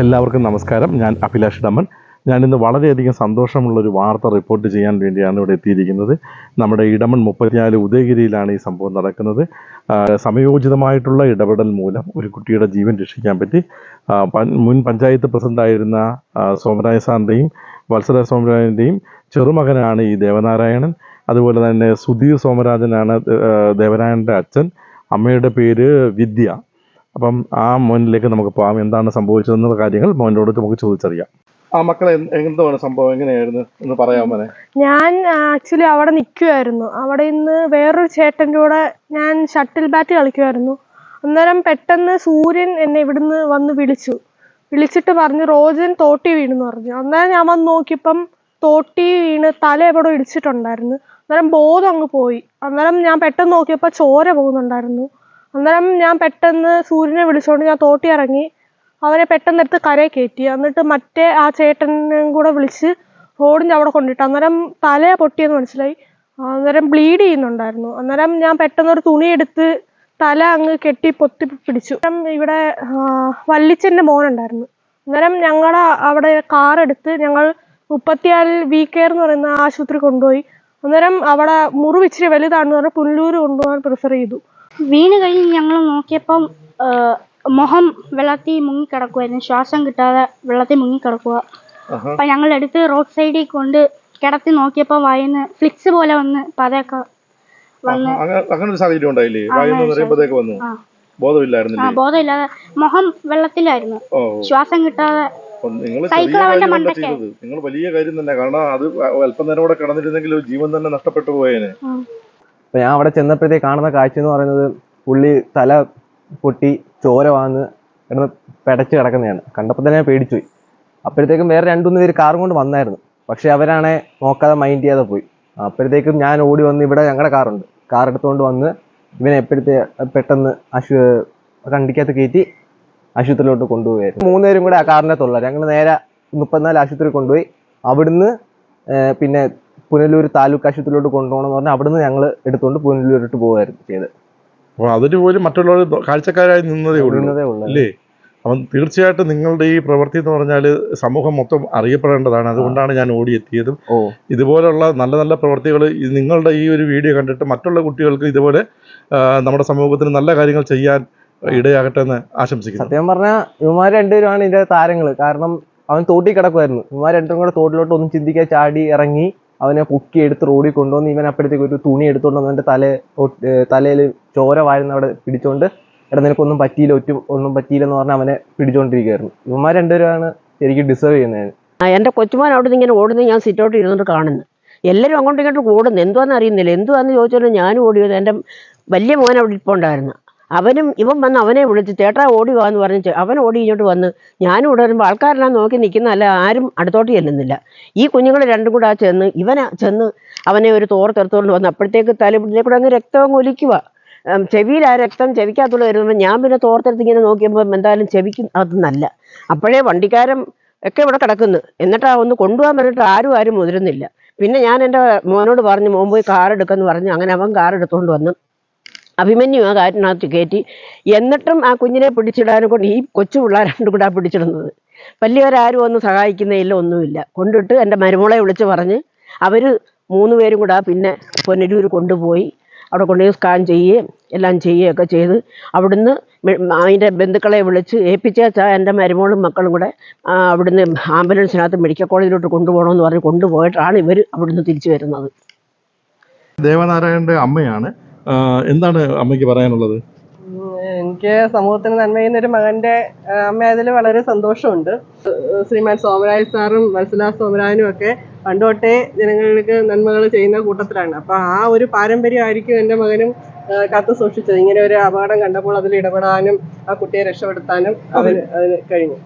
എല്ലാവർക്കും നമസ്കാരം. ഞാൻ അഭിലാഷ് ഡമൻ ഞാനിന്ന് വളരെയധികം സന്തോഷമുള്ളൊരു വാർത്ത റിപ്പോർട്ട് ചെയ്യാൻ വേണ്ടിയാണ് ഇവിടെ എത്തിയിരിക്കുന്നത്. നമ്മുടെ ഇടമൺ മുപ്പത്തിനാല് ഉദയഗിരിയിലാണ് ഈ സംഭവം നടക്കുന്നത്. സമയോചിതമായിട്ടുള്ള ഇടപെടൽ മൂലം ഒരു കുട്ടിയുടെ ജീവൻ രക്ഷിക്കാൻ പറ്റി. മുൻ പഞ്ചായത്ത് പ്രസിഡന്റായിരുന്ന സോമരായ സാറിന്റെയും വത്സര സോമരാജന്റെയും ചെറുമകനാണ് ഈ ദേവനാരായണൻ. അതുപോലെ തന്നെ സുധീർ സോമരാജനാണ് ദേവനാരായണന്റെ അച്ഛൻ. അമ്മയുടെ പേര് വിദ്യ. അപ്പം ആ മോനിലേക്ക് നമുക്ക് പോവാം എന്താണ് സംഭവിച്ചതെന്നുള്ള കാര്യങ്ങൾ മോനോട് നമുക്ക് ചോദിച്ചറിയാം. ആ മക്കളെ എന്തുവാണ് സംഭവം? എങ്ങനെയായിരുന്നു? എന്ന് പറയാമോ ഞാൻ ആക്ച്വലി അവിടെ നിൽക്കുമായിരുന്നു അവിടെ ഇന്ന് വേറൊരു ചേട്ടന്റെ കൂടെ ഞാൻ ഷട്ടിൽ ബാറ്റ് കളിക്കുമായിരുന്നു അന്നേരം പെട്ടെന്ന് സൂര്യൻ എന്നെ ഇവിടുന്ന് വന്ന് വിളിച്ചു. വിളിച്ചിട്ട് പറഞ്ഞു റോജൻ തോട്ടി വീണെന്ന് പറഞ്ഞു. അന്നേരം ഞാൻ വന്ന് നോക്കിയപ്പം തോട്ടി വീണ് തല എവിടെ ഇടിച്ചിട്ടുണ്ടായിരുന്നു. അന്നേരം ബോധം അങ്ങ് പോയി. അന്നേരം ഞാൻ പെട്ടെന്ന് നോക്കിയപ്പോൾ ചോര പോകുന്നുണ്ടായിരുന്നു. അന്നേരം ഞാൻ പെട്ടെന്ന് സൂര്യനെ വിളിച്ചുകൊണ്ട് ഞാൻ തോട്ടി ഇറങ്ങി. അവനെ പെട്ടെന്ന് എടുത്ത് കരയിൽ കയറ്റി. എന്നിട്ട് മറ്റേ ആ ചേട്ടനെയും കൂടെ വിളിച്ച് റോഡിന്റെ അവിടെ കൊണ്ടിട്ട്. അന്നേരം തല പൊട്ടിയെന്ന് മനസ്സിലായി. അന്നേരം ബ്ലീഡ് ചെയ്യുന്നുണ്ടായിരുന്നു. അന്നേരം ഞാൻ പെട്ടെന്ന് ഒരു തുണി എടുത്ത് തല അങ്ങ് കെട്ടി പൊത്തി പിടിച്ചു. ഇവിടെ വല്ലിച്ചന്റെ മോനുണ്ടായിരുന്നു. അന്നേരം ഞങ്ങളുടെ അവിടെ കാർ എടുത്ത് ഞങ്ങൾ മുപ്പത്തിയാൽ വി കെയർ എന്ന് പറയുന്ന ആശുപത്രി കൊണ്ടുപോയി. അന്നേരം അവിടെ മുറിവ് ഇച്ചിരി വലുതാണെന്ന് പറഞ്ഞാൽ പുല്ലൂർ കൊണ്ടുപോകാൻ പ്രിഫർ ചെയ്തു. വീണ് കഴിഞ്ഞ് ഞങ്ങൾ നോക്കിയപ്പം മുഖം വെള്ളത്തിൽ മുങ്ങിക്കിടക്കുമായിരുന്നു ശ്വാസം കിട്ടാതെ വെള്ളത്തിൽ മുങ്ങിക്കിടക്കുക അപ്പൊ ഞങ്ങൾ എടുത്ത് റോഡ് സൈഡിൽ കൊണ്ട് കിടത്തി നോക്കിയപ്പോൾ വായിന്ന് ഫ്ലിക്സ് പോലെ വന്ന് പതയൊക്കെ വന്ന് അങ്ങനെ ഒരു സാഹചര്യം ഉണ്ടായില്ലേ? വായുന്ന് പറയുമ്പോഴത്തേക്ക് വന്നു. ബോധമില്ലായിരുന്നില്ലേ? ബോധമില്ലാതെ മുഖം വെള്ളത്തിലായിരുന്നു. ശ്വാസം കിട്ടാതെ നിങ്ങൾ വലിയ കാര്യം തന്നെ. കാരണം അത് അല്പനേരം കൂടെ കിടന്നിരുന്നെങ്കിൽ ജീവൻ തന്നെ നഷ്ടപ്പെട്ടു പോയേനെ. ഉം. അപ്പൊ ഞാൻ അവിടെ ചെന്നപ്പോഴത്തേക്ക് കാണുന്ന കാഴ്ച എന്ന് പറയുന്നത് പുള്ളി തല പൊട്ടി ചോര വാന്ന് കിടന്ന് പെടച്ച് കിടക്കുന്നതാണ്. കണ്ടപ്പോൾ തന്നെ ഞാൻ പേടിച്ചു പോയി അപ്പോഴത്തേക്കും വേറെ രണ്ടുമൂന്ന് പേര് കാറും കൊണ്ട് വന്നായിരുന്നു. പക്ഷേ അവരാണെ നോക്കാതെ മൈൻഡ് ചെയ്യാതെ പോയി. അപ്പോഴത്തേക്കും ഞാൻ ഓടി വന്ന് ഇവിടെ ഞങ്ങളുടെ കാറുണ്ട്. കാർ എടുത്തുകൊണ്ട് വന്ന് ഇവനെ എപ്പോഴത്തെ പെട്ടെന്ന് അശു കണ്ടിക്കകത്ത് കയറ്റി ആശുപത്രിയിലോട്ട് കൊണ്ടുപോയായിരുന്നു മൂന്നുപേരും കൂടെ ആ കാറിനകത്തുള്ള ഞങ്ങൾ നേരെ മുപ്പത്തിനാല് ആശുപത്രി കൊണ്ടുപോയി. അവിടുന്ന് പിന്നെ പുനലൂർ താലൂക്ക് ആശുപത്രിയിലോട്ട് കൊണ്ടുപോകണം എന്ന് പറഞ്ഞാൽ അവിടുന്ന് ഞങ്ങൾ എടുത്തുകൊണ്ട് പുനലൂരിട്ട് പോകുമായിരുന്നു ചെയ്ത് അതിന് പോലും മറ്റുള്ളവർ കാഴ്ചക്കാരായി നിന്നതേ ഉള്ളൂ. അല്ലേ? അപ്പം തീർച്ചയായിട്ടും നിങ്ങളുടെ ഈ പ്രവൃത്തി എന്ന് പറഞ്ഞാൽ സമൂഹം മൊത്തം അറിയപ്പെടേണ്ടതാണ്. അതുകൊണ്ടാണ് ഞാൻ ഓടിയെത്തിയതും. ഇതുപോലുള്ള നല്ല നല്ല പ്രവർത്തികൾ നിങ്ങളുടെ ഈ ഒരു വീഡിയോ കണ്ടിട്ട് മറ്റുള്ള കുട്ടികൾക്ക് ഇതുപോലെ നമ്മുടെ സമൂഹത്തിന് നല്ല കാര്യങ്ങൾ ചെയ്യാൻ ഇടയാകട്ടെ എന്ന് ആശംസിക്കുന്നു. സത്യം പറഞ്ഞാൽ ഇവന്മാർ രണ്ടുപേരുമാണ് ഇതിന്റെ താരങ്ങൾ കാരണം അവൻ തോട്ടിൽ കിടക്കുമായിരുന്നു ഇവന്മാർ രണ്ടും കൂടെ തോട്ടിലോട്ട് ഒന്നും ചിന്തിക്കാൻ ചാടി ഇറങ്ങി അവനെ പൊക്കി എടുത്ത് റോഡിൽ കൊണ്ടുവന്ന് ഇവൻ അപ്പോഴത്തേക്ക് ഒരു തുണി എടുത്തുകൊണ്ട് വന്ന് അവന്റെ തല തലയിൽ ചോര വാരുന്ന അവിടെ പിടിച്ചുകൊണ്ട് എടാ നിനക്കൊന്നും പറ്റിയില്ല ഒറ്റ ഒന്നും പറ്റിയില്ലെന്ന് പറഞ്ഞ് അവനെ പിടിച്ചോണ്ടിരിക്കുകയായിരുന്നു ഇവന്മാർ രണ്ടുപേരാണ് ശരിക്കും ഡിസേർവ് ചെയ്യുന്നത്. എന്റെ കൊച്ചുമോൻ അവിടെ നിന്ന് ഇങ്ങനെ ഓടുന്നത് ഞാൻ സിറ്റൗട്ട് ഇരുന്നിട്ട് കാണുന്നു. എല്ലാവരും അങ്ങോട്ടും ഇങ്ങോട്ടും ഓടുന്നു. എന്തുവാന്ന് അറിയുന്നില്ല. എന്തുവാന്ന് ചോദിച്ചാലും ഞാനും ഓടിയത് എന്റെ വലിയ മോൻ അവിടെ ഇരിപ്പുണ്ടായിരുന്നു. അവനും ഇവൻ വന്ന് അവനെ വിളിച്ച് ചേട്ടാ ഓടി വാന്ന് പറഞ്ഞ് ചെ- അവൻ ഓടി ഇങ്ങോട്ട് വന്ന് ഞാനും ഇവിടെ വരുമ്പോൾ ആൾക്കാരെല്ലാം നോക്കി നിൽക്കുന്ന അല്ല ആരും അടുത്തോട്ട് ചെല്ലുന്നില്ല. ഈ കുഞ്ഞുങ്ങൾ രണ്ടും കൂടെ ആ ചെന്ന് ഇവനെ ചെന്ന് അവനെ ഒരു തോർത്തെടുത്തോണ്ട് വന്ന് അപ്പോഴത്തേക്ക് തലപ്പിടിലെ കൂടെ അങ്ങ് രക്തം ഒലിക്കുക. ചെവിയിൽ ആ രക്തം ചെവിക്കാത്തുള്ള വരുമ്പോൾ ഞാൻ പിന്നെ തോർത്തെടുത്ത് ഇങ്ങനെ നോക്കിയപ്പോൾ എന്തായാലും ചെവിക്കും അത് നല്ല അപ്പോഴേ വണ്ടിക്കാരൻ ഒക്കെ ഇവിടെ കിടക്കുന്നു. എന്നിട്ടാ ഒന്ന് കൊണ്ടുപോകാൻ പറഞ്ഞിട്ട് ആരും ആരും മുതിരുന്നില്ല. പിന്നെ ഞാൻ എന്റെ മോനോട് പറഞ്ഞു മോൻ പോയി കാർ എടുക്കുമെന്ന് പറഞ്ഞു. അങ്ങനെ അവൻ കാർ എടുത്തുകൊണ്ട് വന്നു അഭിമന്യു ആ കാറ്റിനകത്ത് കയറ്റി. എന്നിട്ടും ആ കുഞ്ഞിനെ പിടിച്ചിടാനെ കൊണ്ട് ഈ കൊച്ചു പിള്ളേർ രണ്ടും കൂടെ പിടിച്ചിടുന്നത്. വലിയവരാരും ഒന്നും സഹായിക്കുന്നതില്ല ഒന്നുമില്ല. കൊണ്ടിട്ട് എന്റെ മരുമോളെ വിളിച്ച് പറഞ്ഞ് അവർ മൂന്ന് പേരും കൂടെ പിന്നെ പൊന്നരൂർ കൊണ്ടുപോയി. അവിടെ കൊണ്ടുപോയി സ്കാൻ ചെയ്യുകയും എല്ലാം ചെയ്യുകയൊക്കെ ചെയ്ത് അവിടുന്ന് അതിന്റെ ബന്ധുക്കളെ വിളിച്ച് ഏൽപ്പിച്ചാ എന്റെ മരുമോളും മക്കളും കൂടെ അവിടുന്ന് ആംബുലൻസിനകത്ത് മെഡിക്കൽ കോളേജിലോട്ട് കൊണ്ടുപോകണമെന്ന് പറഞ്ഞ് കൊണ്ടുപോയിട്ടാണ് ഇവർ അവിടുന്ന് തിരിച്ചു വരുന്നത്. ദേവനാരായണന്റെ അമ്മയാണ്. എന്താണ് അമ്മയ്ക്ക് പറയാനുള്ളത്? എനിക്ക് സമൂഹത്തിന് നന്മ ചെയ്യുന്ന ഒരു മകന്റെ അമ്മ അമ്മയായതിൽ വളരെ സന്തോഷമുണ്ട്. ശ്രീമാൻ സോമരായ സാറും വത്സല സോമരായനും ഒക്കെ പണ്ടോട്ടേ ജനങ്ങൾക്ക് നന്മകൾ ചെയ്യുന്ന കൂട്ടത്തിലാണ്. അപ്പൊ ആ ഒരു പാരമ്പര്യമായിരിക്കും എന്റെ മകനും കത്ത് കാത്തു സൂക്ഷിച്ചത്. ഇങ്ങനെ ഒരു അപകടം കണ്ടപ്പോൾ അതിൽ ഇടപെടാനും ആ കുട്ടിയെ രക്ഷപ്പെടുത്താനും അവന് അതിന് കഴിഞ്ഞു.